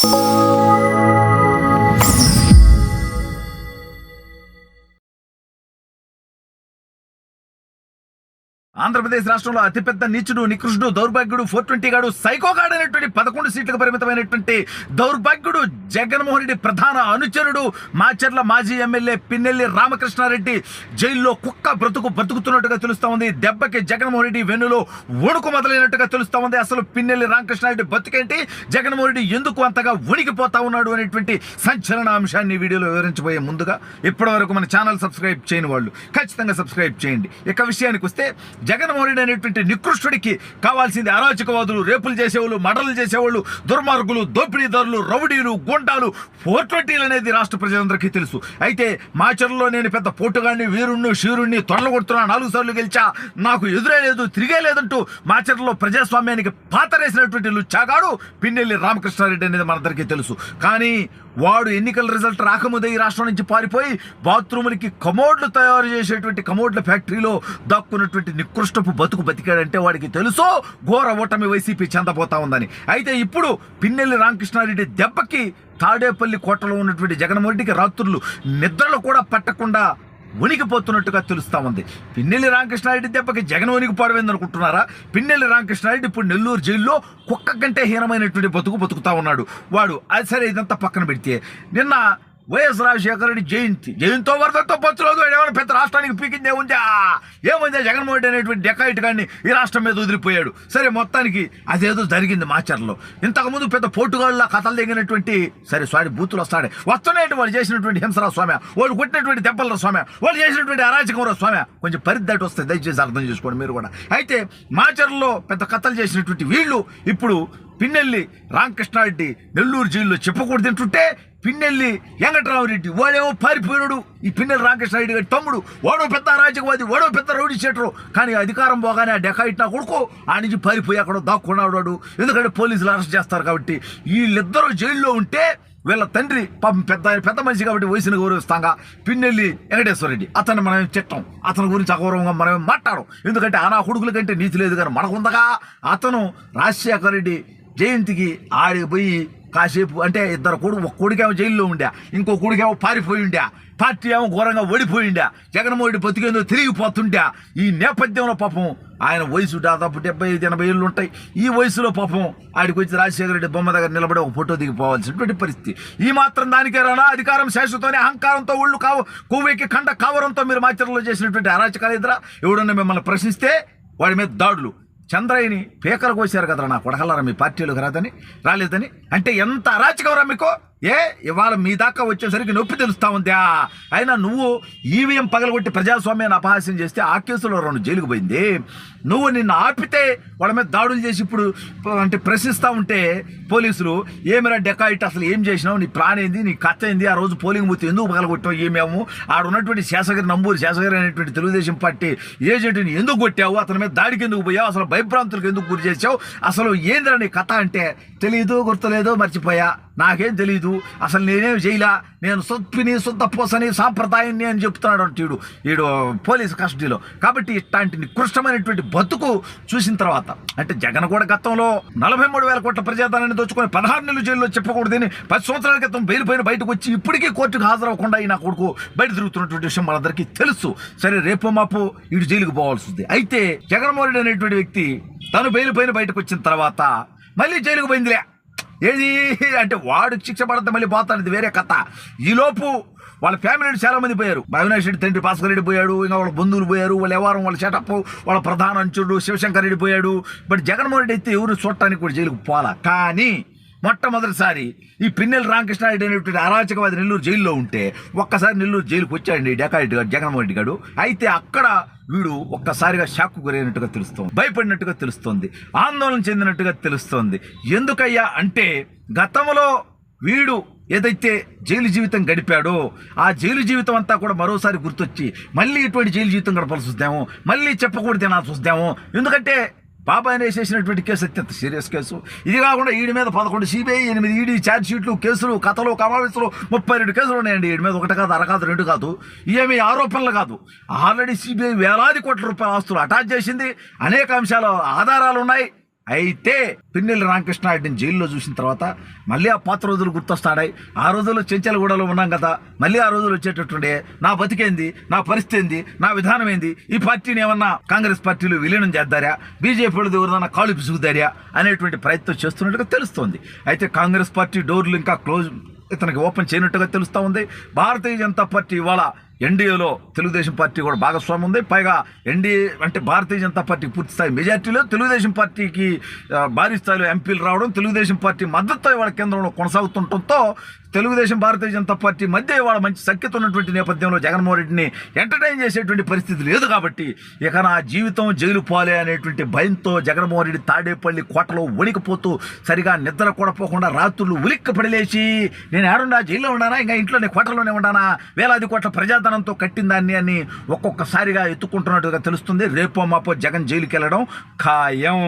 Thank you. Andhra Pradesh రాష్ట్రంలో అతిపెద్ద నీచుడు నికృష్టుడు దౌర్భాగ్యుడు ఫోర్ ట్వంటీ గాడు సైకోగాడు అనేటువంటి పదకొండు సీట్లకు పరిమితమైనటువంటి దౌర్భాగ్యుడు జగన్మోహన్ రెడ్డి ప్రధాన అనుచరుడు మాచర్ల మాజీ ఎమ్మెల్యే పిన్నెల్లి రామకృష్ణారెడ్డి జైల్లో కుక్క బ్రతుకు బ్రతుకుతున్నట్టుగా తెలుస్తా ఉంది. దెబ్బకి జగన్మోహన్ రెడ్డి వెన్నులో ఒడుకు మొదలైనట్టుగా తెలుస్తా ఉంది. అసలు పిన్నెల్లి రామకృష్ణారెడ్డి బతుకేంటి? జగన్మోహన్ రెడ్డి ఎందుకు అంతగా వణికిపోతా ఉన్నాడు అనేటువంటి సంచలన అంశాన్ని వీడియోలో వివరించబోయే ముందుగా ఇప్పటి వరకు మన ఛానల్ సబ్స్క్రైబ్ చేయని వాళ్ళు ఖచ్చితంగా సబ్స్క్రైబ్ చేయండి. ఇక విషయానికి వస్తే జగన్మోహన్ అనేటువంటి నికృష్టుడికి కావాల్సింది అరాచకవాదులు రేపులు చేసేవాళ్ళు మడలు చేసేవాళ్ళు దుర్మార్గులు దోపిడీదారులు రౌడీలు గుండాలు ఫోర్ ట్వంటీలు అనేది రాష్ట్ర ప్రజలందరికీ తెలుసు. అయితే మా మాచర్లో నేను పెద్ద పోటుగాడిని వీరుణ్ణి షీరుణ్ణి తొడలగొడుతున్నా నాలుగు సార్లు గెలిచా నాకు ఎదురే లేదు తిరిగే లేదంటూ మా మాచర్లో ప్రజాస్వామ్యానికి పాతరేసినటువంటి లుచ్చాగాడు పిన్నెల్లి రామకృష్ణారెడ్డి అనేది మనందరికీ తెలుసు. కానీ వాడు ఎన్నికల రిజల్ట్ రాకముందే ఈ రాష్ట్రం నుంచి పారిపోయి బాత్రూములకి కమోడ్లు తయారు చేసేటువంటి కమోడ్ల ఫ్యాక్టరీలో దక్కున్నటువంటి నికృష్టపు బతుకు బతికాడంటే వాడికి తెలుసు? ఘోర ఓటమి వైసీపీ చెందబోతా ఉందని. అయితే ఇప్పుడు పిన్నెల్లి రామకృష్ణారెడ్డి దెబ్బకి తాడేపల్లి కోటలో ఉన్నటువంటి జగన్మోహన్ రెడ్డికి రాత్రులు నిద్రలు కూడా పట్టకుండా వణికిపోతున్నట్టుగా తెలుస్తా ఉంది. పిన్నెల్లి రామకృష్ణారెడ్డి దెబ్బకి జగన్ వణికిపోవడం అనుకుంటున్నారా పిన్నెల్లి రామకృష్ణారెడ్డి ఇప్పుడు నెల్లూరు జైల్లో కుక్క కంటే హీనమైనటువంటి బతుకు బతుకుతా ఉన్నాడు. వాడు అది సరే ఇదంతా పక్కన పెడితే నిన్న వైఎస్ రాజశేఖర రెడ్డి జయంతి. జయంతో వరదతో పంచులేదు ఏమైనా పెద్ద రాష్ట్రానికి పీకిందే ఉందా? ఏముందా జగన్మోహన్ రెడ్డి అనేటువంటి డెకాయిట్ కానీ ఈ రాష్ట్రం మీద వదిలిపోయాడు. సరే మొత్తానికి అదేదో జరిగింది మాచర్లో. ఇంతకుముందు పెద్ద పోటుగాళ్ళ కథలు దిగినటువంటి సరే సారీ బూతులు వస్తాడే. వస్తున్నాయండి వాళ్ళు చేసినటువంటి హింసరా స్వామి వాళ్ళు కొట్టినటువంటి దెబ్బల స్వామి వాళ్ళు చేసినటువంటి అరాచకం స్వామి కొంచెం పరిద్దాటి వస్తాయి దయచేసి అర్థం చేసుకోండి మీరు కూడా. అయితే మాచర్లో పెద్ద కథలు చేసినటువంటి వీళ్ళు ఇప్పుడు పిన్నెల్లి రామకృష్ణారెడ్డి నెల్లూరు జైల్లో చెప్పకూడదు తింటుంటే పిన్నెల్లి వెంకటరామరెడ్డి వాడేమో పారిపోయినాడు. ఈ పిన్నెల్లి రామకృష్ణారెడ్డి గారి తమ్ముడు. వాడో పెద్ద అరాజకవాది వాడో పెద్ద రౌడీ షీటరు. కానీ అధికారం పోగానే ఆ డెకాయిట్ నా కొడుకు ఆ నుంచి పారిపోయి అక్కడ దాక్కున్నాడు. ఎందుకంటే పోలీసులు అరెస్ట్ చేస్తారు కాబట్టి వీళ్ళిద్దరూ జైల్లో ఉంటే వీళ్ళ తండ్రి పాపం పెద్ద పెద్ద మనిషి కాబట్టి వయసును గౌరవిస్తాగా పిన్నెల్లి వెంకటేశ్వర రెడ్డి. అతను మనం చిట్టం అతని గురించి అగౌరవంగా మనం మాట్లాడం ఎందుకంటే ఆనా కొడుకుల కంటే నీతి లేదు కానీ మనకుందగా. అతను రాజశేఖర రెడ్డి జయంతికి ఆడికి పోయి కాసేపు అంటే ఇద్దరు కొడుకు ఒక కొడుకేమో జైల్లో ఉండే ఇంకో కొడుకేమో పారిపోయి ఉండే పార్టీ ఏమో ఘోరంగా ఓడిపోయిండే జగన్మోహన్ రెడ్డి బతికేందో తిరిగిపోతుండే. ఈ నేపథ్యంలో పాపం ఆయన వయసు దాదాపు డెబ్బై ఐదు ఎనభై ఏళ్ళు ఉంటాయి. ఈ వయసులో పాపం ఆడికి వచ్చి రాజశేఖర రెడ్డి బొమ్మ దగ్గర నిలబడి ఒక ఫోటో దిగిపోవాల్సినటువంటి పరిస్థితి. ఈ మాత్రం దానికే రానా? అధికారం శాశ్వతనే అహంకారంతో ఒళ్ళు కావ కొవ్వెక్కి కండ కావరంతో మీరు మాచర్లో చేసినటువంటి అరాచకాలు ఎదురా? ఎవడన్నా మిమ్మల్ని ప్రశ్నిస్తే వాడి మీద దాడులు. చంద్రయ్యని పేకలు కోసారు కదరా నా కొడగలరా మీ పార్టీలోకి రాదని రాలేదని? అంటే ఎంత అరాచకవరా మీకు? ఏ? ఇవాళ మీ దాకా వచ్చేసరికి నొప్పి తెలుస్తా ఉందా? అయినా నువ్వు ఈవీఎం పగలగొట్టి ప్రజాస్వామ్యాన్ని అపహాస్యం చేస్తే ఆ కేసులో రెండు జైలుకు పోయింది. నువ్వు నిన్ను ఆపితే వాళ్ళ మీద దాడులు చేసి ఇప్పుడు అంటే ప్రశ్నిస్తూ ఉంటే పోలీసులు ఏమిరా డెకాయిట్ అసలు ఏం చేసినావు? నీ ప్లాన్ ఏంది? నీ కథ ఏంది? ఆ రోజు పోలింగ్ బూత్ ఎందుకు పగలగొట్టావు? ఏమేమో ఆడ ఉన్నటువంటి శేషగిరి నంబూరి శేషగిరి అనేటువంటి తెలుగుదేశం పార్టీ ఏజెంట్ని ఎందుకు కొట్టావు? అతని మీద దాడికి ఎందుకు పోయావు? అసలు భయభ్రాంతులకు ఎందుకు గురి చేసావు అసలు ఏందిరా నీ కథ? అంటే తెలియదు గుర్తులేదు మర్చిపోయా. నాకేం తెలియదు అసలు నేనేం చేయలా నేను సొప్పిని సొంత పోసని సాంప్రదాయాన్ని అని చెప్తున్నాడు అంటే ఈడు. పోలీసు కస్టడీలో. కాబట్టి ఇట్లాంటి నికృష్టమైనటువంటి బతుకు చూసిన తర్వాత అంటే జగన్ కూడా గతంలో నలభై మూడు వేల కోట్ల ప్రజాధనాన్ని దోచుకొని పదహారు నెలలు జైల్లో చెప్పకూడదని పది సంవత్సరాల క్రితం బయలుపోయిన బయటకు వచ్చి ఇప్పటికీ కోర్టుకు హాజరవ్వకుండా ఈ నా కొడుకు బయట తిరుగుతున్నటువంటి విషయం మనందరికీ తెలుసు. సరే రేపు మాపు ఈడు జైలుకు పోవాల్సి ఉంది అయితే జగన్మోహన్ రెడ్డి అనేటువంటి వ్యక్తి తను బయలుపోయిన బయటకు వచ్చిన తర్వాత మళ్ళీ జైలుకు పోయిందిలే. ఏది? అంటే వాడు శిక్ష పడితే మళ్ళీ పోతాడు ఇది వేరే కథ. ఈలోపు వాళ్ళ ఫ్యామిలీ చాలా మంది పోయారు. అవినాష్ రెడ్డి తండ్రి భాస్కర్ రెడ్డి పోయాడు ఇంకా వాళ్ళ బంధువులు పోయారు వాళ్ళ ఎవరు వాళ్ళ సెటప్ వాళ్ళ ప్రధాన అంచుడు శివశంకర్ రెడ్డి పోయాడు. బట్ జగన్మోహన్ రెడ్డి అయితే ఎవరు చూడటానికి కూడా జైలుకు పోలా కానీ మొట్టమొదటిసారి ఈ పిన్నెల రామకృష్ణారెడ్డి అనేటువంటి అరాచకవాది నెల్లూరు జైల్లో ఉంటే ఒక్కసారి నెల్లూరు జైలుకు వచ్చాడండి డెకారెడ్డి గారు జగన్మోహన్ రెడ్డి గారు. అయితే అక్కడ వీడు ఒక్కసారిగా షాక్ గురైనట్టుగా తెలుస్తోంది భయపడినట్టుగా తెలుస్తోంది ఆందోళన చెందినట్టుగా తెలుస్తోంది. ఎందుకయ్యా అంటే గతంలో వీడు ఏదైతే జైలు జీవితం గడిపాడో ఆ జైలు జీవితం అంతా కూడా మరోసారి గుర్తొచ్చి మళ్ళీ ఇటువంటి జైలు జీవితం గడపాల్సి వస్తాము మళ్ళీ చెప్పకూడదు తినాల్సి వస్తాము ఎందుకంటే బాబాయ్ వేసేసినటువంటి కేసు అత్యంత సీరియస్ కేసు. ఇది కాకుండా ఈడి మీద పదకొండు సిబిఐ ఎనిమిది ఈడీ ఛార్జ్ షీట్లు కేసులు కథలు కమావేశాలు ముప్పై రెండు కేసులు ఉన్నాయండి. ఈడి మీద ఒకటి కాదు అరకాదు రెండు కాదు. ఏమి ఆరోపణలు కాదు. ఆల్రెడీ సిబిఐ వేలాది కోట్ల రూపాయల ఆస్తులు అటాచ్ చేసింది. అనేక అంశాల ఆధారాలు ఉన్నాయి. అయితే పిన్నెల్లి రామకృష్ణారెడ్డిని జైల్లో చూసిన తర్వాత మళ్ళీ ఆ పాత రోజులు గుర్తొస్తాడాయి. ఆ రోజుల్లో చెంచలగూడలో ఉన్నాం కదా మళ్ళీ ఆ రోజులు వచ్చేటట్టుండే. నా బతికేంది నా పరిస్థితి ఏంది నా విధానం ఏంది? ఈ పార్టీని ఏమన్నా కాంగ్రెస్ పార్టీలు విలీనం చేద్దారా? బీజేపీ ఎవరిదన్నా కాలు పిసుగుదారా అనేటువంటి ప్రయత్నం చేస్తున్నట్టుగా తెలుస్తోంది. అయితే కాంగ్రెస్ పార్టీ డోర్లు ఇంకా క్లోజ్ ఇతనికి ఓపెన్ చేయనట్టుగా తెలుస్తూ ఉంది. భారతీయ జనతా పార్టీ ఇవాళ ఎన్డీఏలో తెలుగుదేశం పార్టీ కూడా భాగస్వామి ఉంది. పైగా ఎన్డీఏ అంటే భారతీయ జనతా పార్టీ పూర్తి స్థాయి మెజార్టీలో తెలుగుదేశం పార్టీకి భారీ స్థాయిలో ఎంపీలు రావడం తెలుగుదేశం పార్టీ మద్దతు వాళ్ళ కేంద్రంలో కొనసాగుతుండటంతో తెలుగుదేశం భారతీయ జనతా పార్టీ మధ్య ఇవాళ మంచి సఖ్యత ఉన్నటువంటి నేపథ్యంలో జగన్మోహన్ రెడ్డిని ఎంటర్టైన్ చేసేటువంటి పరిస్థితి లేదు కాబట్టి ఇక నా జీవితం జైలు పాలే అనేటువంటి భయంతో జగన్మోహన్ రెడ్డి తాడేపల్లి కోటలో వణికిపోతూ సరిగా నిద్ర కూడా పోకుండా రాత్రులు ఉలిక్క పడిలేసి నేను ఏడున్నా జైల్లో ఉన్నానా? ఇంకా ఇంట్లోనే కోటలోనే ఉన్నానా? వేలాది కోట్ల ప్రజాధనంతో కట్టిన దాన్ని అని ఒక్కొక్కసారిగా ఎత్తుకుంటున్నట్టుగా తెలుస్తుంది. రేపో మాపో జగన్ జైలుకి వెళ్ళడం ఖాయం.